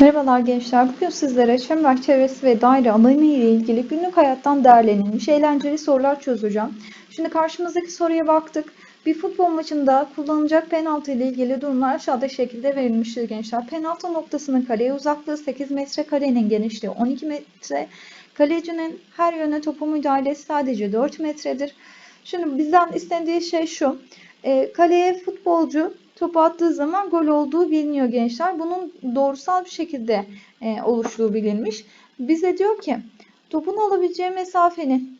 Merhabalar gençler. Bugün sizlere çember çevresi ve daire alanı ile ilgili günlük hayattan derlenilmiş eğlenceli sorular çözeceğim. Şimdi karşımızdaki soruya baktık. Bir futbol maçında kullanılacak penaltı ile ilgili durumlar aşağıda şekilde verilmiştir gençler. Penaltı noktasının kaleye uzaklığı 8 metre, kalenin genişliği 12 metre. Kalecinin her yöne topu müdahalesi sadece 4 metredir. Şimdi bizden istendiği şey şu. E, kaleye futbolcu topu attığı zaman gol olduğu biliniyor gençler. Bunun doğrusal bir şekilde e, oluştuğu bilinmiş. Bize diyor ki topun alabileceği mesafenin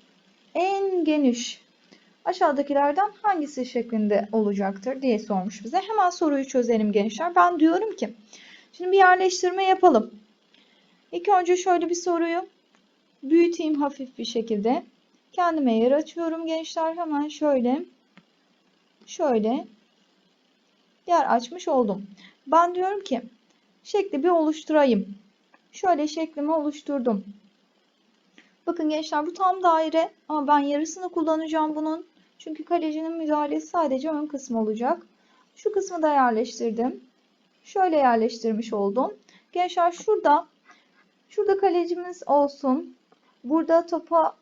en geniş aşağıdakilerden hangisi şeklinde olacaktır diye sormuş bize. Hemen soruyu çözelim gençler. Ben diyorum ki şimdi bir yerleştirme yapalım. İlk önce şöyle bir soruyu büyüteyim hafif bir şekilde. Kendime yer açıyorum gençler. Hemen şöyle şöyle yer açmış oldum. Ben diyorum ki şekli bir oluşturayım. Şöyle şeklimi oluşturdum. Bakın gençler bu tam daire ama ben yarısını kullanacağım bunun. Çünkü kalecinin müdahalesi sadece ön kısmı olacak. Şu kısmı da yerleştirdim. Şöyle yerleştirmiş oldum. Gençler şurada şurada kalecimiz olsun. Burada topa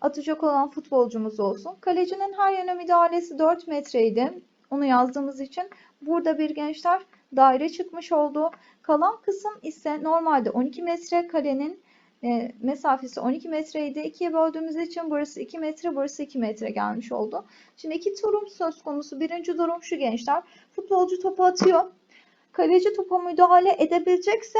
atacak olan futbolcumuz olsun. Kalecinin her yöne müdahalesi 4 metreydi. Onu yazdığımız için burada bir gençler daire çıkmış oldu. Kalan kısım ise normalde 12 metre kalenin e, mesafesi 12 metreydi. İkiye böldüğümüz için burası 2 metre, burası 2 metre gelmiş oldu. Şimdi iki durum söz konusu. Birinci durum şu gençler. Futbolcu topu atıyor. Kaleci topa müdahale edebilecekse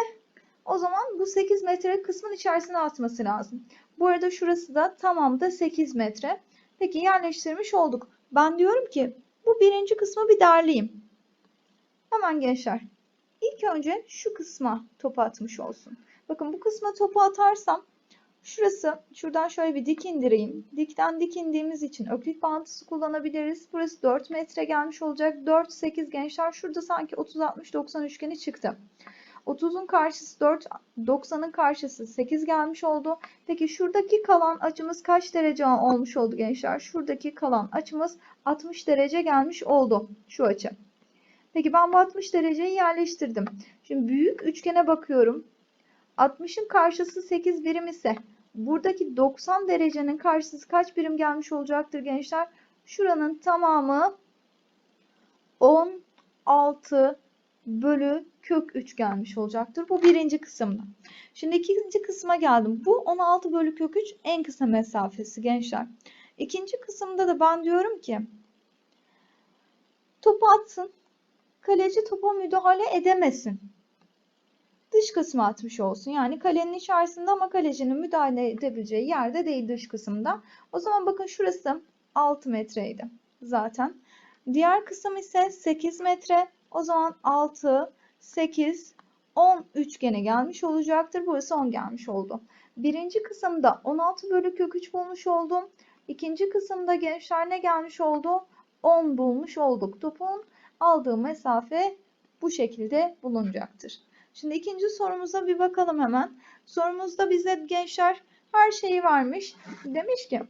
o zaman bu 8 metre kısmın içerisine atması lazım. Bu arada şurası da tamamda 8 metre. Peki yerleştirmiş olduk. Ben diyorum ki bu birinci kısmı bir derleyeyim. Hemen gençler. İlk önce şu kısma topu atmış olsun. Bakın bu kısma topu atarsam şurası şuradan şöyle bir dik indireyim. Dikten dik indiğimiz için öklit bağıntısı kullanabiliriz. Burası 4 metre gelmiş olacak. 4, 8 gençler şurada sanki 30, 60, 90 üçgeni çıktı. 30'un karşısı 4, 90'ın karşısı 8 gelmiş oldu. Peki şuradaki kalan açımız kaç derece olmuş oldu gençler? Şuradaki kalan açımız 60 derece gelmiş oldu şu açı. Peki ben bu 60 dereceyi yerleştirdim. Şimdi büyük üçgene bakıyorum. 60'ın karşısı 8 birim ise buradaki 90 derecenin karşısı kaç birim gelmiş olacaktır gençler? Şuranın tamamı 16 bölü kök 3 gelmiş olacaktır. Bu birinci kısımda. Şimdi ikinci kısma geldim. Bu 16 bölü kök 3 en kısa mesafesi gençler. İkinci kısımda da ben diyorum ki topu atsın. Kaleci topa müdahale edemesin. Dış kısmı atmış olsun. Yani kalenin içerisinde ama kalecinin müdahale edebileceği yerde değil dış kısımda. O zaman bakın şurası 6 metreydi zaten. Diğer kısım ise 8 metre. O zaman 6, 8, 10 üçgene gelmiş olacaktır. Burası 10 gelmiş oldu. Birinci kısımda 16 bölü kök 3 bulmuş oldum. İkinci kısımda gençler ne gelmiş oldu? 10 bulmuş olduk. Topun aldığı mesafe bu şekilde bulunacaktır. Şimdi ikinci sorumuza bir bakalım hemen. Sorumuzda bize gençler her şeyi varmış. Demiş ki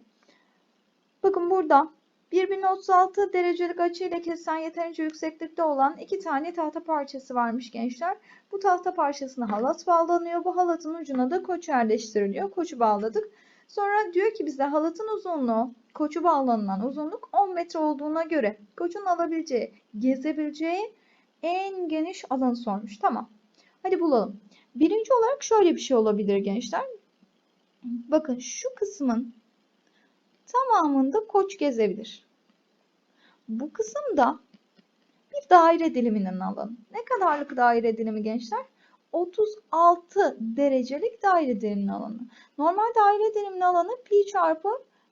bakın burada 1036 derecelik açıyla kesen yeterince yükseklikte olan iki tane tahta parçası varmış gençler. Bu tahta parçasına halat bağlanıyor. Bu halatın ucuna da koç yerleştiriliyor. Koçu bağladık. Sonra diyor ki bize halatın uzunluğu, koçu bağlanılan uzunluk 10 metre olduğuna göre koçun alabileceği, gezebileceği en geniş alanı sormuş. Tamam. Hadi bulalım. Birinci olarak şöyle bir şey olabilir gençler. Bakın şu kısmın tamamında koç gezebilir. Bu kısımda bir daire diliminin alanı. Ne kadarlık daire dilimi gençler? 36 derecelik daire diliminin alanı. Normal daire diliminin alanı pi çarpı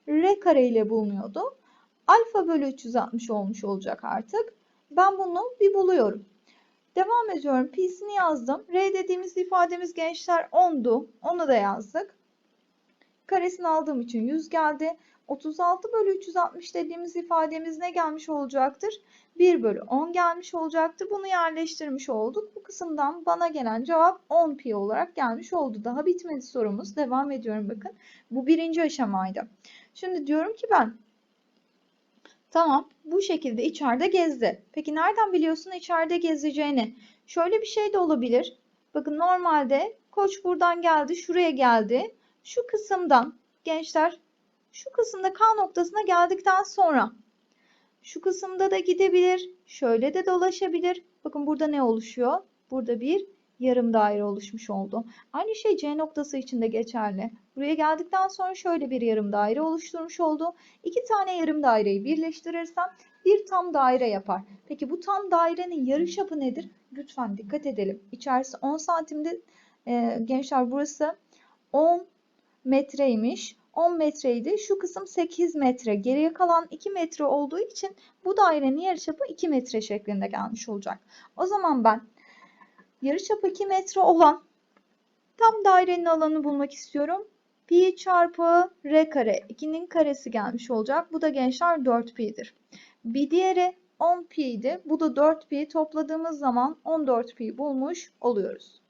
r kare ile bulunuyordu. Alfa bölü 360 olmuş olacak artık. Ben bunu bir buluyorum. Devam ediyorum. Pi'sini yazdım. R dediğimiz ifademiz gençler 10'du. Onu da yazdık. Karesini aldığım için 100 geldi. 36 bölü 360 dediğimiz ifademiz ne gelmiş olacaktır? 1 bölü 10 gelmiş olacaktır. Bunu yerleştirmiş olduk. Bu kısımdan bana gelen cevap 10 pi olarak gelmiş oldu. Daha bitmedi sorumuz. Devam ediyorum bakın. Bu birinci aşamaydı. Şimdi diyorum ki ben Tamam bu şekilde içeride gezdi. Peki nereden biliyorsun içeride gezeceğini? Şöyle bir şey de olabilir. Bakın normalde koç buradan geldi, şuraya geldi. Şu kısımdan gençler şu kısımda K noktasına geldikten sonra şu kısımda da gidebilir. Şöyle de dolaşabilir. Bakın burada ne oluşuyor? Burada bir yarım daire oluşmuş oldu. Aynı şey C noktası için de geçerli. Buraya geldikten sonra şöyle bir yarım daire oluşturmuş oldu. İki tane yarım daireyi birleştirirsem bir tam daire yapar. Peki bu tam dairenin yarıçapı nedir? Lütfen dikkat edelim. İçerisi 10 santimde e, gençler burası 10 metreymiş. 10 metreydi. Şu kısım 8 metre. Geriye kalan 2 metre olduğu için bu dairenin yarıçapı 2 metre şeklinde gelmiş olacak. O zaman ben yarıçapı 2 metre olan tam dairenin alanını bulmak istiyorum. Pi çarpı r kare 2'nin karesi gelmiş olacak. Bu da gençler 4pi'dir. Bir diğeri 10 pi'ydi. Bu da 4 pi. Topladığımız zaman 14 pi bulmuş oluyoruz.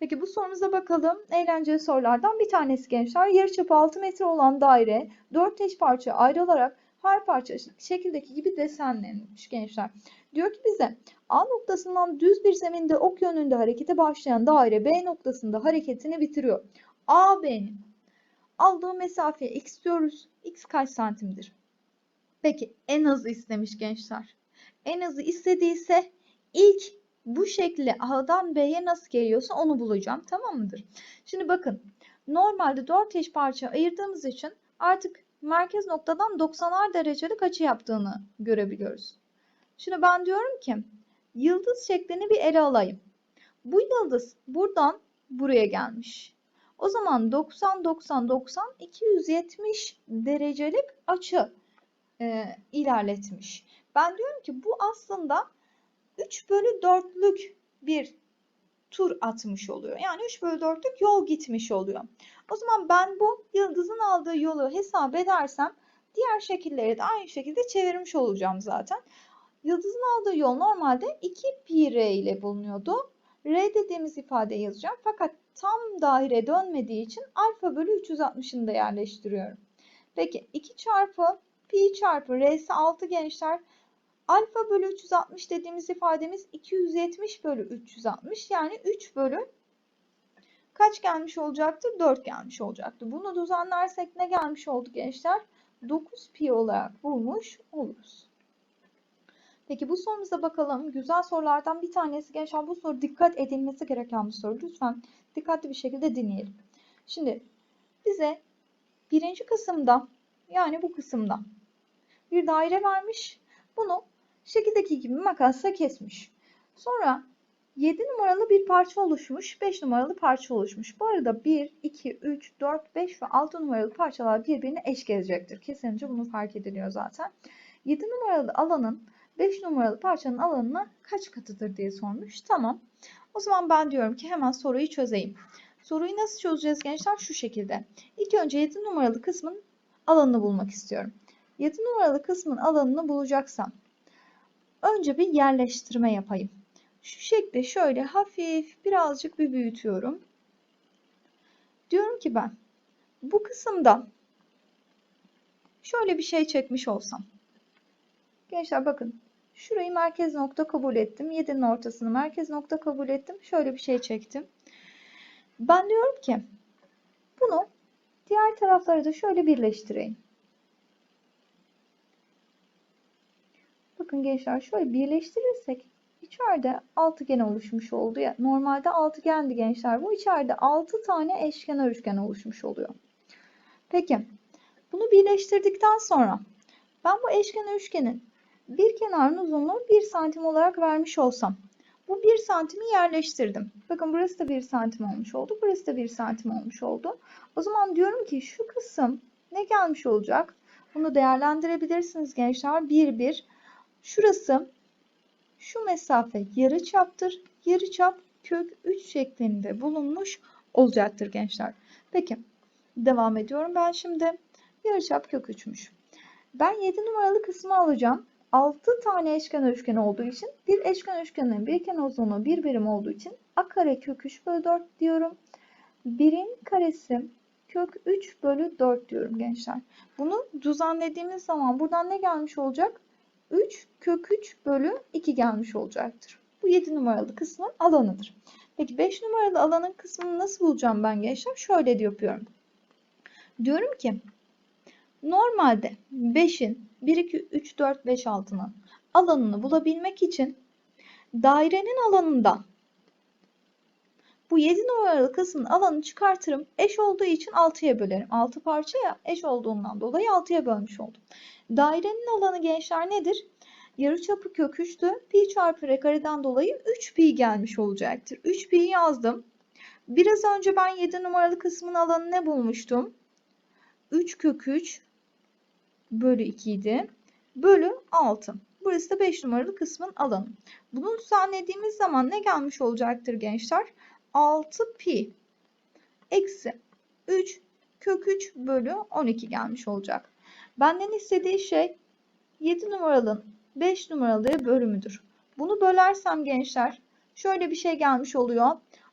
Peki bu sorumuza bakalım. Eğlenceli sorulardan bir tanesi gençler. Yarıçapı 6 metre olan daire 4 eş parça ayrılarak her parça şekildeki gibi desenlenmiş gençler. Diyor ki bize A noktasından düz bir zeminde ok yönünde harekete başlayan daire B noktasında hareketini bitiriyor. AB'nin aldığı mesafeye x diyoruz. X kaç santimdir? Peki en hızlı istemiş gençler. En hızlı istediyse ilk bu şekli A'dan B'ye nasıl geliyorsa onu bulacağım. Tamam mıdır? Şimdi bakın. Normalde 4 eş parça ayırdığımız için artık merkez noktadan 90'ar derecelik açı yaptığını görebiliyoruz. Şimdi ben diyorum ki yıldız şeklini bir ele alayım. Bu yıldız buradan buraya gelmiş. O zaman 90 90 90 270 derecelik açı e, ilerletmiş. Ben diyorum ki bu aslında 3 bölü 4'lük bir tur atmış oluyor. Yani 3 bölü 4'lük yol gitmiş oluyor. O zaman ben bu yıldızın aldığı yolu hesap edersem diğer şekilleri de aynı şekilde çevirmiş olacağım zaten. Yıldızın aldığı yol normalde 2 pi r ile bulunuyordu. R dediğimiz ifade yazacağım. Fakat tam daire dönmediği için alfa bölü 360'ını da yerleştiriyorum. Peki 2 çarpı pi çarpı r'si 6 gençler. Alfa bölü 360 dediğimiz ifademiz 270 bölü 360 yani 3 bölü kaç gelmiş olacaktır? 4 gelmiş olacaktır. Bunu düzenlersek ne gelmiş oldu gençler? 9 pi olarak bulmuş oluruz. Peki bu sorumuza bakalım. Güzel sorulardan bir tanesi gençler bu soru dikkat edilmesi gereken bir soru. Lütfen dikkatli bir şekilde dinleyelim. Şimdi bize birinci kısımda yani bu kısımda bir daire vermiş. Bunu şekildeki gibi makasla kesmiş. Sonra 7 numaralı bir parça oluşmuş, 5 numaralı parça oluşmuş. Bu arada 1, 2, 3, 4, 5 ve 6 numaralı parçalar birbirine eş gelecektir. Kesince bunu fark ediliyor zaten. 7 numaralı alanın 5 numaralı parçanın alanına kaç katıdır diye sormuş. Tamam. O zaman ben diyorum ki hemen soruyu çözeyim. Soruyu nasıl çözeceğiz gençler? Şu şekilde. İlk önce 7 numaralı kısmın alanını bulmak istiyorum. 7 numaralı kısmın alanını bulacaksam önce bir yerleştirme yapayım. Şu şekilde şöyle hafif birazcık bir büyütüyorum. Diyorum ki ben bu kısımda şöyle bir şey çekmiş olsam. Gençler bakın şurayı merkez nokta kabul ettim. 7'nin ortasını merkez nokta kabul ettim. Şöyle bir şey çektim. Ben diyorum ki bunu diğer tarafları da şöyle birleştireyim. Bakın gençler şöyle birleştirirsek içeride altıgen oluşmuş oldu ya. Normalde altıgendi gençler. Bu içeride 6 tane eşkenar üçgen oluşmuş oluyor. Peki bunu birleştirdikten sonra ben bu eşkenar üçgenin bir kenarın uzunluğu 1 santim olarak vermiş olsam bu 1 santimi yerleştirdim. Bakın burası da 1 santim olmuş oldu. Burası da 1 santim olmuş oldu. O zaman diyorum ki şu kısım ne gelmiş olacak? Bunu değerlendirebilirsiniz gençler. 1, 1. Şurası şu mesafe yarı çaptır. Yarı çap kök 3 şeklinde bulunmuş olacaktır gençler. Peki devam ediyorum ben şimdi. Yarı çap kök 3'müş. Ben 7 numaralı kısmı alacağım. 6 tane eşkenar üçgen olduğu için bir eşkenar üçgenin bir kenar uzunluğu bir birim olduğu için a kare kök 3 bölü 4 diyorum. Birin karesi kök 3 bölü 4 diyorum gençler. Bunu düzenlediğimiz zaman buradan ne gelmiş olacak? 3 kök 3 bölü 2 gelmiş olacaktır. Bu 7 numaralı kısmın alanıdır. Peki 5 numaralı alanın kısmını nasıl bulacağım ben gençler? Şöyle de yapıyorum. Diyorum ki normalde 5'in 1, 2, 3, 4, 5, 6'nın alanını bulabilmek için dairenin alanından bu 7 numaralı kısmın alanını çıkartırım. Eş olduğu için 6'ya bölerim. 6 parça ya eş olduğundan dolayı 6'ya bölmüş oldum. Dairenin alanı gençler nedir? Yarıçapı kök 3'tü. Pi çarpı r kareden dolayı 3 pi gelmiş olacaktır. 3 pi yazdım. Biraz önce ben 7 numaralı kısmın alanı ne bulmuştum? 3 kök 3 bölü 2 idi. Bölü 6. Burası da 5 numaralı kısmın alanı. Bunu düzenlediğimiz zaman ne gelmiş olacaktır gençler? 6 pi eksi 3 kök 3 bölü 12 gelmiş olacak. Benden istediği şey 7 numaralı 5 numaralı bölümüdür. Bunu bölersem gençler şöyle bir şey gelmiş oluyor.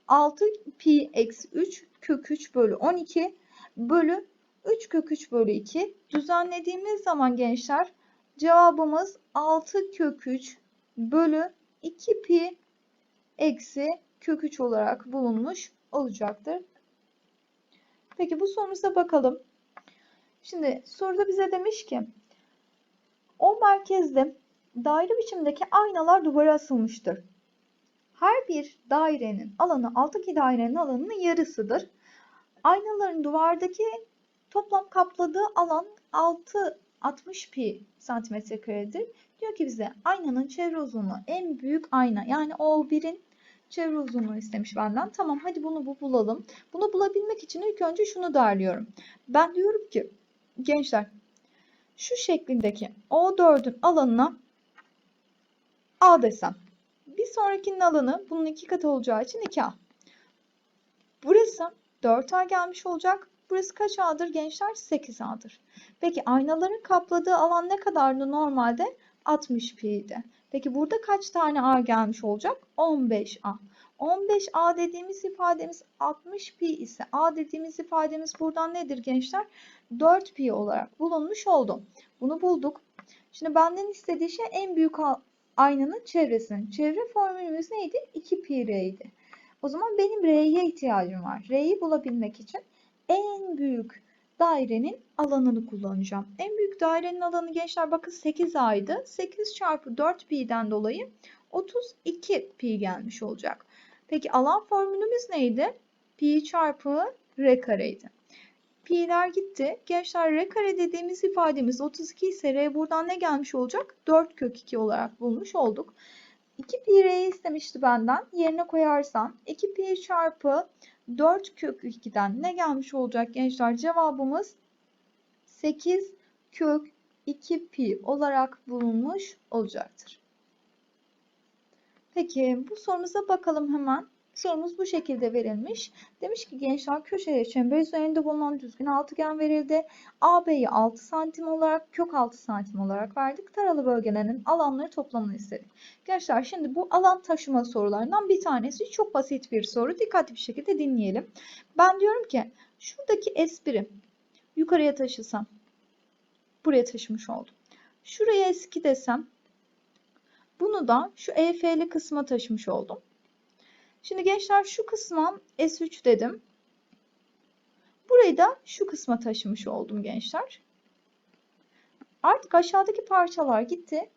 6 pi eksi 3 kök 3 bölü 12 bölü 3 kök 3 bölü 2 düzenlediğimiz zaman gençler cevabımız 6 kök 3 bölü 2 pi eksi kök 3 olarak bulunmuş olacaktır. Peki bu sorumuza bakalım. Şimdi soruda bize demiş ki o merkezde daire biçimdeki aynalar duvara asılmıştır. Her bir dairenin alanı alttaki dairenin alanının yarısıdır. Aynaların duvardaki toplam kapladığı alan 6 60 pi santimetre karedir. Diyor ki bize aynanın çevre uzunluğu en büyük ayna yani O1'in çevre uzunluğu istemiş benden. Tamam hadi bunu bu bulalım. Bunu bulabilmek için ilk önce şunu derliyorum. Ben diyorum ki gençler şu şeklindeki O4'ün alanına A desem. Bir sonrakinin alanı bunun iki katı olacağı için 2A. Burası 4A gelmiş olacak. Burası kaç A'dır gençler? 8A'dır. Peki aynaların kapladığı alan ne kadardı normalde? 60 pi'ydi. Peki burada kaç tane A gelmiş olacak? 15A. 15A dediğimiz ifademiz 60 pi ise A dediğimiz ifademiz buradan nedir gençler? 4 pi olarak bulunmuş oldu. Bunu bulduk. Şimdi benden istediği şey en büyük aynanın çevresinin. Çevre formülümüz neydi? 2 pi r'ydi. O zaman benim r'ye ihtiyacım var. R'yi bulabilmek için en büyük dairenin alanını kullanacağım. En büyük dairenin alanı gençler bakın 8 aydı. 8 çarpı 4 pi'den dolayı 32 pi gelmiş olacak. Peki alan formülümüz neydi? Pi çarpı r kareydi. Pi'ler gitti. Gençler r kare dediğimiz ifademiz 32 ise r buradan ne gelmiş olacak? 4 kök 2 olarak bulmuş olduk. 2 pi r'yi istemişti benden. Yerine koyarsam 2 pi çarpı 4 kök 2'den ne gelmiş olacak gençler? Cevabımız 8 kök 2 pi olarak bulunmuş olacaktır. Peki bu sorumuza bakalım hemen. Sorumuz bu şekilde verilmiş. Demiş ki gençler köşeye çember üzerinde bulunan düzgün altıgen verildi. AB'yi 6 santim olarak kök 6 santim olarak verdik. Taralı bölgelerinin alanları toplamını istedik. Gençler şimdi bu alan taşıma sorularından bir tanesi. Çok basit bir soru. Dikkatli bir şekilde dinleyelim. Ben diyorum ki şuradaki S1'i yukarıya taşısam buraya taşımış oldum. Şuraya S2 desem bunu da şu EF'li kısma taşımış oldum. Şimdi gençler şu kısma S3 dedim. Burayı da şu kısma taşımış oldum gençler. Artık aşağıdaki parçalar gitti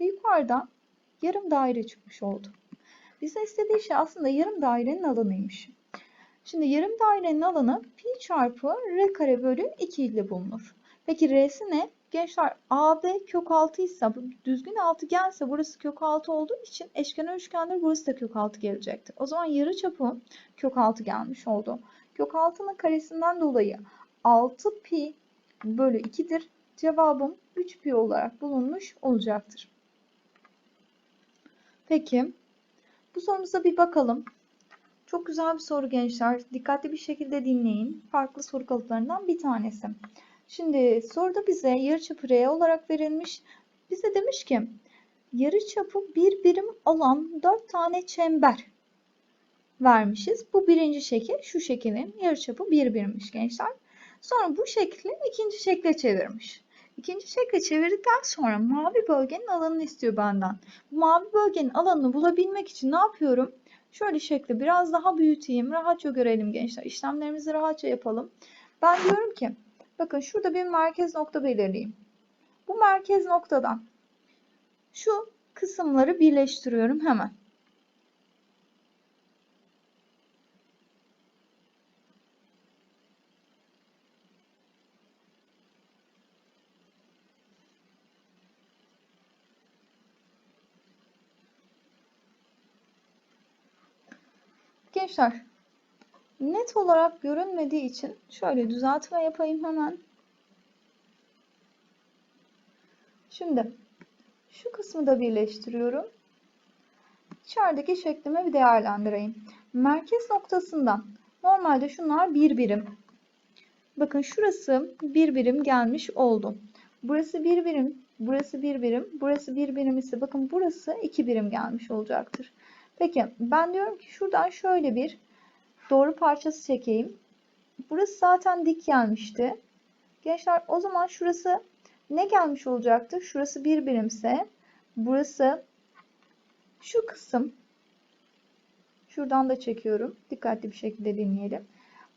ve yukarıda yarım daire çıkmış oldu. Bize istediği şey aslında yarım dairenin alanıymış. Şimdi yarım dairenin alanı pi çarpı r kare bölü 2 ile bulunur. Peki r'si ne? Gençler AB kök 6 ise düzgün altıgense burası kök 6 olduğu için eşkenar üçgendir burası da kök 6 gelecektir. O zaman yarı çapı kök 6 gelmiş oldu. Kök 6'nın karesinden dolayı 6 pi bölü 2'dir. Cevabım 3 pi olarak bulunmuş olacaktır. Peki bu sorumuza bir bakalım. Çok güzel bir soru gençler. Dikkatli bir şekilde dinleyin. Farklı soru kalıplarından bir tanesi. Şimdi soruda bize yarıçapı R olarak verilmiş. Bize demiş ki yarıçapı bir birim olan 4 tane çember vermişiz. Bu birinci şekil şu şeklin yarıçapı bir birimmiş gençler. Sonra bu şekli ikinci şekle çevirmiş. İkinci şekli çevirdikten sonra mavi bölgenin alanını istiyor benden. Bu mavi bölgenin alanını bulabilmek için ne yapıyorum? Şöyle şekli biraz daha büyüteyim. Rahatça görelim gençler. İşlemlerimizi rahatça yapalım. Ben diyorum ki bakın şurada bir merkez nokta belirleyeyim. Bu merkez noktadan şu kısımları birleştiriyorum hemen. Gençler net olarak görünmediği için şöyle düzeltme yapayım hemen. Şimdi şu kısmı da birleştiriyorum. İçerideki şeklimi bir değerlendireyim. Merkez noktasından normalde şunlar bir birim. Bakın şurası bir birim gelmiş oldu. Burası bir birim, burası bir birim, burası bir birim ise bakın burası iki birim gelmiş olacaktır. Peki ben diyorum ki şuradan şöyle bir doğru parçası çekeyim. Burası zaten dik gelmişti. Gençler o zaman şurası ne gelmiş olacaktı? Şurası bir birimse burası şu kısım şuradan da çekiyorum. Dikkatli bir şekilde dinleyelim.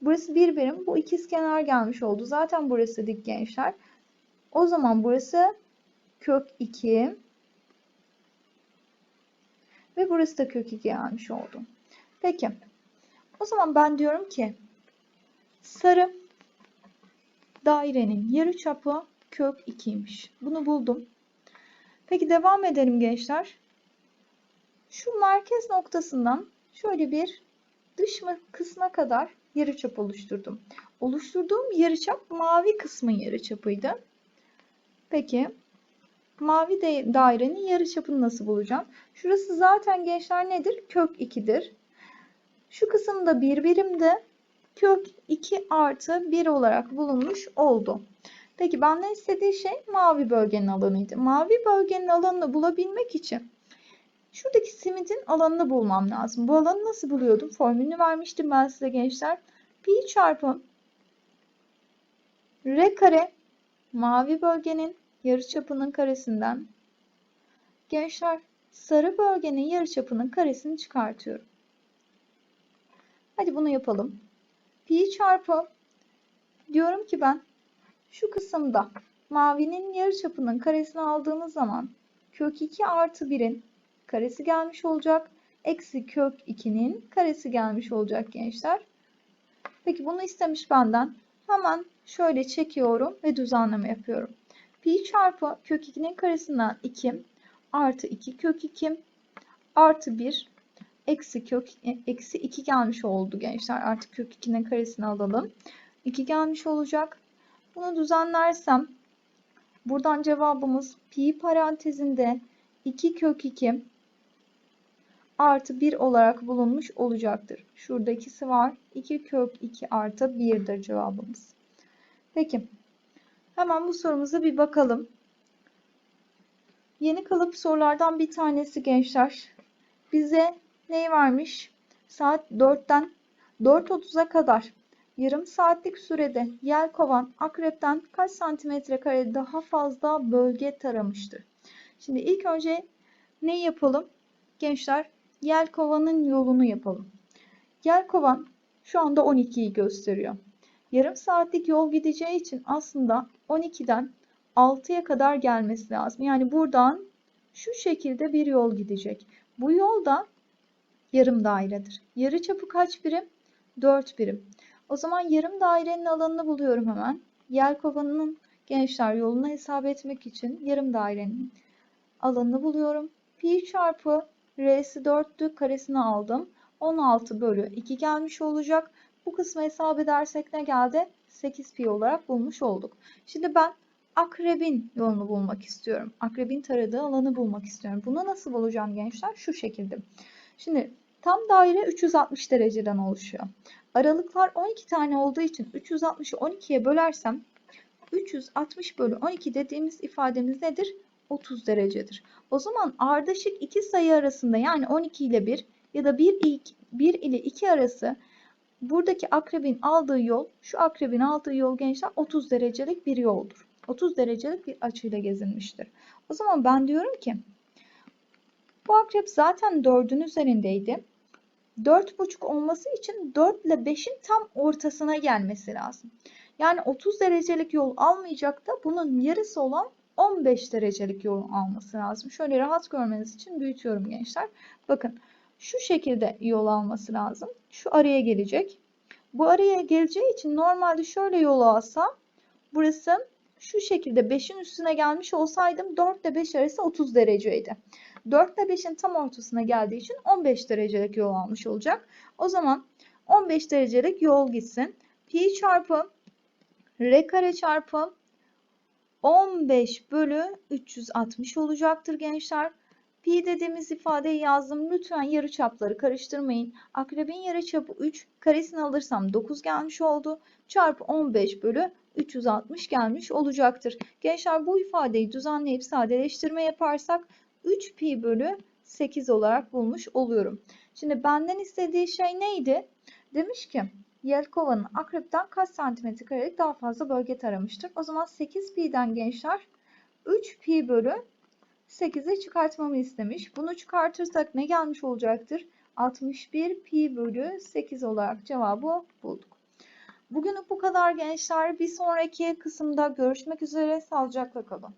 Burası bir birim. Bu ikizkenar gelmiş oldu. Zaten burası dik gençler. O zaman burası kök 2 ve burası da kök 2 gelmiş oldu. Peki. O zaman ben diyorum ki sarı dairenin yarıçapı kök 2'ymiş. Bunu buldum. Peki devam edelim gençler. Şu merkez noktasından şöyle bir dış kısma kadar yarıçap oluşturdum. Oluşturduğum yarıçap mavi kısmın yarıçapıydı. Peki mavi dairenin yarıçapını nasıl bulacağım? Şurası zaten gençler nedir? Kök 2'dir. Şu kısımda bir birimde kök 2 artı 1 olarak bulunmuş oldu. Peki benden istediği şey mavi bölgenin alanıydı. Mavi bölgenin alanını bulabilmek için şuradaki simidin alanını bulmam lazım. Bu alanı nasıl buluyordum? Formülünü vermiştim ben size gençler. Pi çarpı r kare mavi bölgenin yarıçapının karesinden gençler sarı bölgenin yarıçapının karesini çıkartıyorum. Hadi bunu yapalım. Pi çarpı diyorum ki ben şu kısımda mavinin yarıçapının karesini aldığımız zaman kök 2 artı 1'in karesi gelmiş olacak. Eksi kök 2'nin karesi gelmiş olacak gençler. Peki bunu istemiş benden. Hemen şöyle çekiyorum ve düzenleme yapıyorum. Pi çarpı kök 2'nin karesinden 2 artı 2 kök 2 artı 1 eksi kök eksi 2 gelmiş oldu gençler. Artık kök 2'nin karesini alalım. 2 gelmiş olacak. Bunu düzenlersem buradan cevabımız pi parantezinde 2 kök 2 artı 1 olarak bulunmuş olacaktır. Şurada ikisi var. 2 kök 2 artı 1'dir cevabımız. Peki. Hemen bu sorumuza bir bakalım. Yeni kalıp sorulardan bir tanesi gençler. Bize ne varmış? Saat 4'ten 4.30'a kadar yarım saatlik sürede yelkovan akrepten kaç santimetre kare daha fazla bölge taramıştır? Şimdi ilk önce ne yapalım? Gençler yelkovanın yolunu yapalım. Yelkovan şu anda 12'yi gösteriyor. Yarım saatlik yol gideceği için aslında 12'den 6'ya kadar gelmesi lazım. Yani buradan şu şekilde bir yol gidecek. Bu yol da yarım dairedir. Yarı çapı kaç birim? 4 birim. O zaman yarım dairenin alanını buluyorum hemen. Yelkovanın gençler yolunu hesap etmek için yarım dairenin alanını buluyorum. Pi çarpı R'si 4'tü karesini aldım. 16 bölü 2 gelmiş olacak. Bu kısmı hesap edersek ne geldi? 8 pi olarak bulmuş olduk. Şimdi ben akrebin yolunu bulmak istiyorum. Akrebin taradığı alanı bulmak istiyorum. Bunu nasıl bulacağım gençler? Şu şekilde. Şimdi tam daire 360 dereceden oluşuyor. Aralıklar 12 tane olduğu için 360'ı 12'ye bölersem 360 bölü 12 dediğimiz ifademiz nedir? 30 derecedir. O zaman ardışık iki sayı arasında yani 12 ile 1 ya da 1, 1 ile 2 arası buradaki akrebin aldığı yol, şu akrebin aldığı yol gençler 30 derecelik bir yoldur. 30 derecelik bir açıyla gezinmiştir. O zaman ben diyorum ki bu akrep zaten 4'ün üzerindeydi. 4,5 olması için 4 ile 5'in tam ortasına gelmesi lazım. Yani 30 derecelik yol almayacak da bunun yarısı olan 15 derecelik yol alması lazım. Şöyle rahat görmeniz için büyütüyorum gençler. Bakın şu şekilde yol alması lazım. Şu araya gelecek. Bu araya geleceği için normalde şöyle yol alsa burası şu şekilde 5'in üstüne gelmiş olsaydım 4 ile 5 arası 30 dereceydi. 4 ile 5'in tam ortasına geldiği için 15 derecelik yol almış olacak. O zaman 15 derecelik yol gitsin. Pi çarpı r kare çarpı 15 bölü 360 olacaktır gençler. Pi dediğimiz ifadeyi yazdım. Lütfen yarıçapları karıştırmayın. Akrebin yarıçapı 3. Karesini alırsam 9 gelmiş oldu. Çarpı 15 bölü 360 gelmiş olacaktır. Gençler bu ifadeyi düzenleyip sadeleştirme yaparsak 3 pi bölü 8 olarak bulmuş oluyorum. Şimdi benden istediği şey neydi? Demiş ki Yelkova'nın akrepten kaç santimetre karelik daha fazla bölge taramıştır. O zaman 8 pi'den gençler 3 pi bölü 8'e çıkartmamı istemiş. Bunu çıkartırsak ne gelmiş olacaktır? 61 pi bölü 8 olarak cevabı bulduk. Bugünlük bu kadar gençler. Bir sonraki kısımda görüşmek üzere. Sağlıcakla kalın.